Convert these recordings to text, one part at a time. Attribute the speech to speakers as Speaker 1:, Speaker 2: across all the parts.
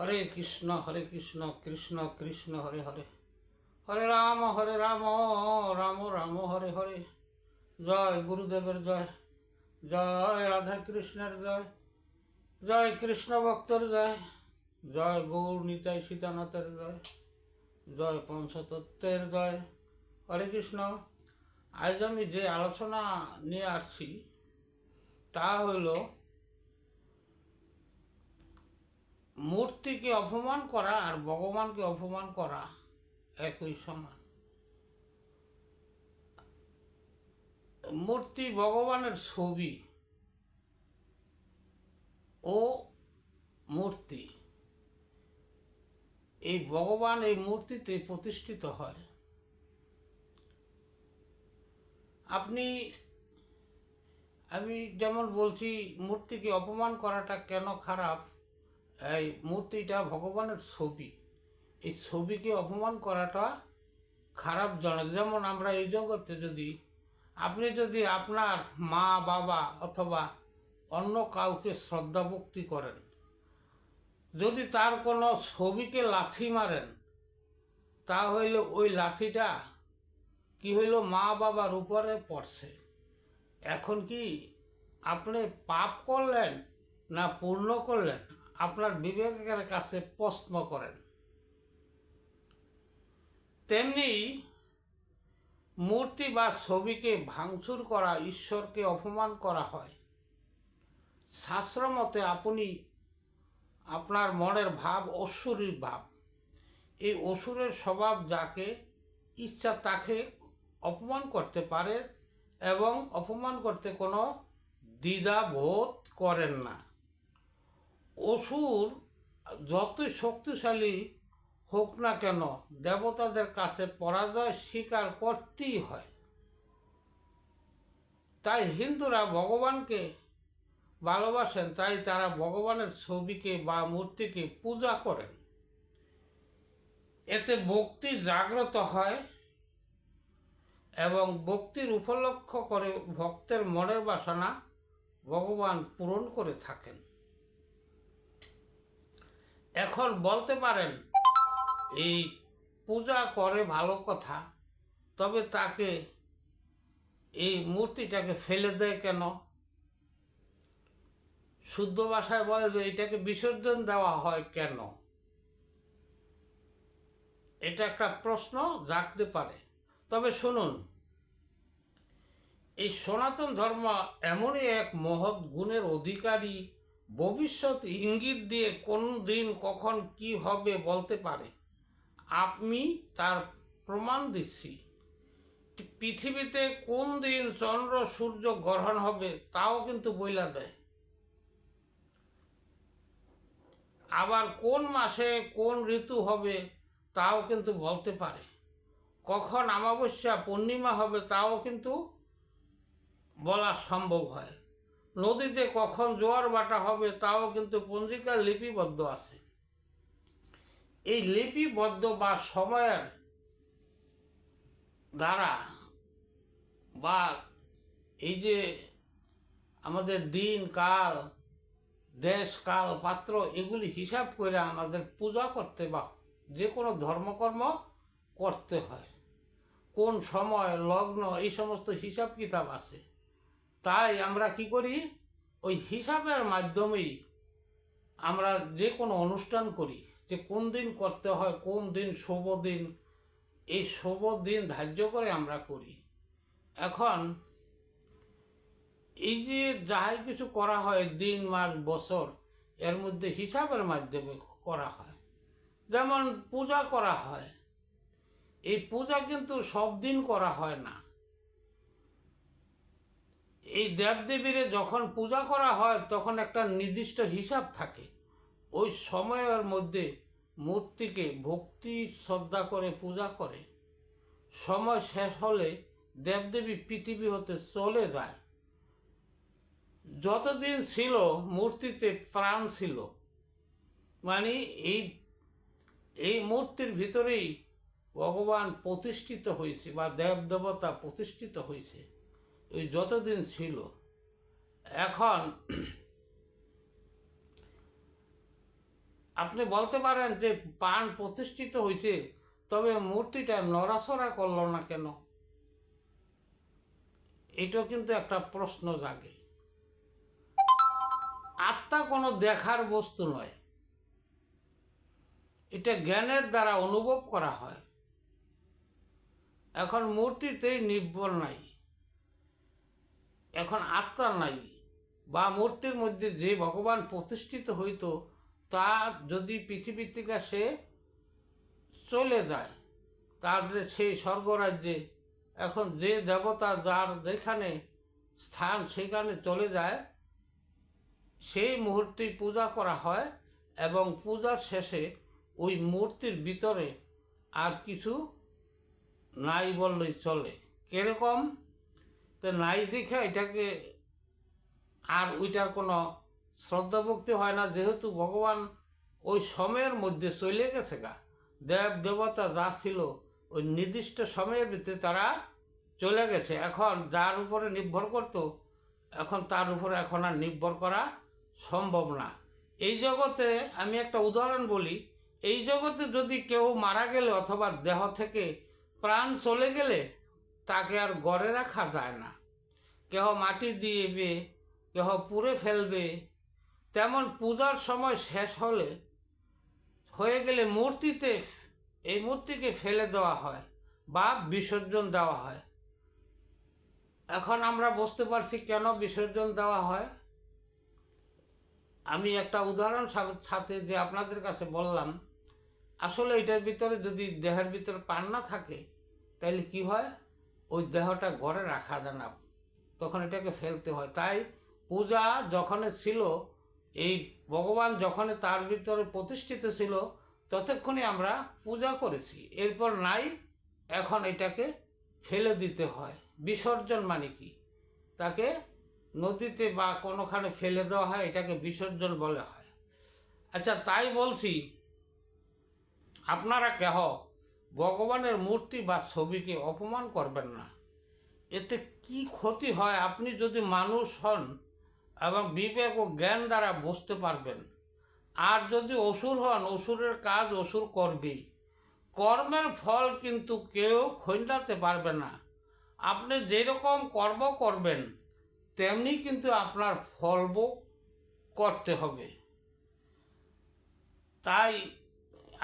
Speaker 1: হরে কৃষ্ণ হরে কৃষ্ণ কৃষ্ণ কৃষ্ণ হরে হরে হরে রাম হরে রাম রাম রাম হরে হরে জয় গুরুদেবের জয় জয় রাধা কৃষ্ণের জয় জয় কৃষ্ণ ভক্তের জয় জয় গৌর নিতাই সীতানাথের জয় জয় পঞ্চতত্ত্বের জয় হরে কৃষ্ণ আজ আমি যে আলোচনা নিয়ে আসছি তা হলো মূর্তিকে অপমান করা আর ভগবানকে অপমান করা একই সমান মূর্তি ভগবানের ছবি ও মূর্তি এই ভগবান এই মূর্তিতে প্রতিষ্ঠিত হয় আপনি আমি যেমন বলছি মূর্তিকে অপমান করাটা কেন খারাপ এই মূর্তিটা ভগবানের ছবি এই ছবিকে অপমান করাটা খারাপ জনক যেমন আমরা এই জগতে যদি আপনি যদি আপনার মা বাবা অথবা অন্য কাউকে শ্রদ্ধা ভক্তি করেন যদি তার কোনো ছবিকে লাথি মারেন তাহলে ওই লাথিটা কি হইল মা বাবার উপরে পড়ছে এখন কি আপনি পাপ করলেন না পূর্ণ করলেন আপনার বিবেকের কাছে প্রশ্ন করেন তেমনি মূর্তি বা ছবিকে ভাঙচুর করা ঈশ্বরকে অপমান করা হয় শাস্ত্র মতে আপনি আপনার মনের ভাব অসুরীর ভাব এই অসুরের স্বভাব যাকে ইচ্ছা তাকে অপমান করতে পারে এবং অপমান করতে কোনো দ্বিধা বোধ করেন না অসুর যতই শক্তিশালী হোক না কেন দেবতাদের কাছে পরাজয় স্বীকার করতেই হয় তাই হিন্দুরা ভগবানকে ভালোবাসেন তাই তারা ভগবানের ছবিকে বা মূর্তিকে পূজা করেন এতে ভক্তি জাগ্রত হয় এবং ভক্তির উপলক্ষ করে ভক্তের মনের বাসনা ভগবান পূরণ করে থাকেন এখন বলতে পারেন এই পূজা করে ভালো কথা তবে তাকে এই মূর্তিটাকে ফেলে দেয় কেন শুদ্ধ ভাষায় বলে যে এটাকে বিসর্জন দেওয়া হয় কেন এটা একটা প্রশ্ন জাগতে পারে তবে শুনুন এই সনাতন ধর্ম এমনই এক মহৎ গুণের অধিকারী ভবিষ্যৎ ইঙ্গিত দিয়ে কোন দিন কখন কি হবে বলতে পারে আমি তার প্রমাণ দিচ্ছি পৃথিবীতে কোন দিন চন্দ্র সূর্য গ্রহণ হবে তাও কিন্তু বইলা দেয় আবার কোন মাসে কোন ঋতু হবে তাও কিন্তু বলতে পারে কখন অমাবস্যা পূর্ণিমা হবে তাও কিন্তু বলা সম্ভব হয় নদীতে কখন জোয়ার বাটা হবে তাও কিন্তু পঞ্জিকা লিপিবদ্ধ আছে এই লিপিবদ্ধ বা সময়ের দ্বারা বা এই যে আমাদের দিন কাল দেশ কাল পাত্র এগুলি হিসাব করে আমাদের পূজা করতে বা যে কোনো ধর্মকর্ম করতে হয় কোন সময় লগ্ন এই সমস্ত হিসাব কিতাব আছে তাই আমরা কি করি ওই হিসাবের মাধ্যমেই আমরা যে কোনো অনুষ্ঠান করি যে কোন দিন করতে হয় কোন দিন শুভ দিন এই শুভ দিন ধার্য করে আমরা করি এখন এই যে যাই কিছু করা হয় দিন মাস বছর এর মধ্যে হিসাবের মাধ্যমে করা হয় যেমন পূজা করা হয় এই পূজা কিন্তু সব দিন করা হয় না এই দেবদেবীরে যখন পূজা করা হয় তখন একটা নির্দিষ্ট হিসাব থাকে ওই সময়ের মধ্যে মূর্তিকে ভক্তি শ্রদ্ধা করে পূজা করে সময় শেষ হলে দেবদেবী পৃথিবী হতে চলে যায় যতদিন ছিল মূর্তিতে প্রাণ ছিল মানে এই এই মূর্তির ভিতরেই ভগবান প্রতিষ্ঠিত হয়েছে বা দেব দেবতা প্রতিষ্ঠিত হয়েছে ওই যতদিন ছিল এখন আপনি বলতে পারেন যে পান প্রতিষ্ঠিত হয়েছে তবে মূর্তিটা নড়াচড়া করল না কেন এটা কিন্তু একটা প্রশ্ন জাগে আত্মা কোনো দেখার বস্তু নয় এটা জ্ঞানের দ্বারা অনুভব করা হয় এখন মূর্তিতেই নির্ভর নাই এখন আত্মার নাই বা মূর্তির মধ্যে যে ভগবান প্রতিষ্ঠিত হইত তা যদি পৃথিবী থেকে সে চলে যায় তার যে সেই স্বর্গরাজ্যে এখন যে দেবতা যার যেখানে স্থান সেখানে চলে যায় সেই মুহূর্তে পূজা করা হয় এবং পূজার শেষে ওই মূর্তির ভিতরে আর কিছু নাই বললেই চলে কীরকম তো নাই দেখে এটাকে আর ওইটার কোনো শ্রদ্ধা ভক্তি হয় না যেহেতু ভগবান ওই সময়ের মধ্যে চলে গেছে গা দেব দেবতা যা ছিল ওই নির্দিষ্ট সময়ের ভিতরে তারা চলে গেছে এখন যার উপরে নির্ভর করত এখন তার উপরে এখন আর নির্ভর করা সম্ভব না এই জগতে আমি একটা উদাহরণ বলি এই জগতে যদি কেউ মারা গেলে অথবা দেহ থেকে প্রাণ চলে গেলে তাকে আর গড়ে রাখা যায় না কেহ মাটি দিয়েবে কেহ পুড়ে ফেলবে তেমন পূজার সময় শেষ হলে হয়ে গেলে মূর্তিতে এই মূর্তিকে ফেলে দেওয়া হয় বা বিসর্জন দেওয়া হয় এখন আমরা বুঝতে পারছি কেন বিসর্জন দেওয়া হয় আমি একটা উদাহরণ সাথে যে আপনাদের কাছে বললাম আসলে এটার ভিতরে যদি দেহের ভিতরে পান না থাকে তাহলে কি হয় ওই দেহটা ঘরে রাখা যায় না তখন এটাকে ফেলতে হয় তাই পূজা যখন ছিল এই ভগবান যখন তার ভিতরে প্রতিষ্ঠিত ছিল ততক্ষণে আমরা পূজা করেছি এরপর নাই এখন এটাকে ফেলে দিতে হয় বিসর্জন মানে কি তাকে নদীতে বা কোনোখানে ফেলে দেওয়া হয় এটাকে বিসর্জন বলা হয় আচ্ছা তাই বলছি আপনারা কেহ ভগবানের মূর্তি বা ছবিকে অপমান করবেন না এতে কি ক্ষতি হয় আপনি যদি মানুষ হন এবং বিবেক ও জ্ঞান দ্বারা বুঝতে পারবেন আর যদি অসুর হন অসুরের কাজ অসুর করবেই কর্মের ফল কিন্তু কেউ খৈন্ডাতে পারবে না আপনি যেরকম কর্ম করবেন তেমনি কিন্তু আপনার ফলব করতে হবে তাই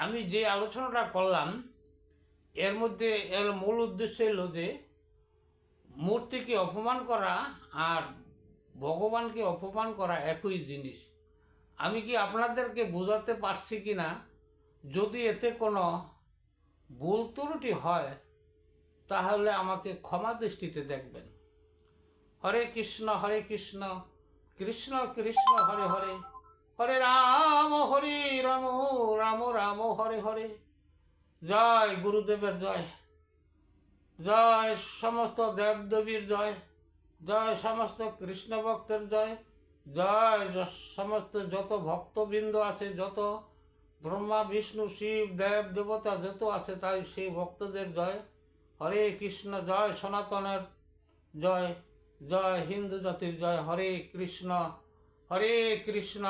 Speaker 1: আমি যে আলোচনাটা করলাম এর মধ্যে এর মূল উদ্দেশ্য হলো যে মূর্তিকে অপমান করা আর ভগবানকে অপমান করা একই জিনিস আমি কি আপনাদেরকে বোঝাতে পারছি কি না যদি এতে কোনো ভুল ত্রুটি হয় তাহলে আমাকে ক্ষমা দৃষ্টিতে দেখবেন হরে কৃষ্ণ হরে কৃষ্ণ কৃষ্ণ কৃষ্ণ হরে হরে হরে রাম হরে রাম রাম রাম হরে হরে জয় গুরুদেবের জয় জয় সমস্ত দেবদেবীর জয় জয় সমস্ত কৃষ্ণ ভক্তের জয় জয় সমস্ত যত ভক্তবৃন্দ আছে যত ব্রহ্মা বিষ্ণু শিব দেব দেবতা যত আছে তাই সেই ভক্তদের জয় হরে কৃষ্ণ জয় সনাতনের জয় জয় হিন্দু জাতির জয় হরে কৃষ্ণ হরে কৃষ্ণ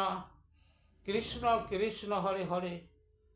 Speaker 1: কৃষ্ণ কৃষ্ণ হরে হরে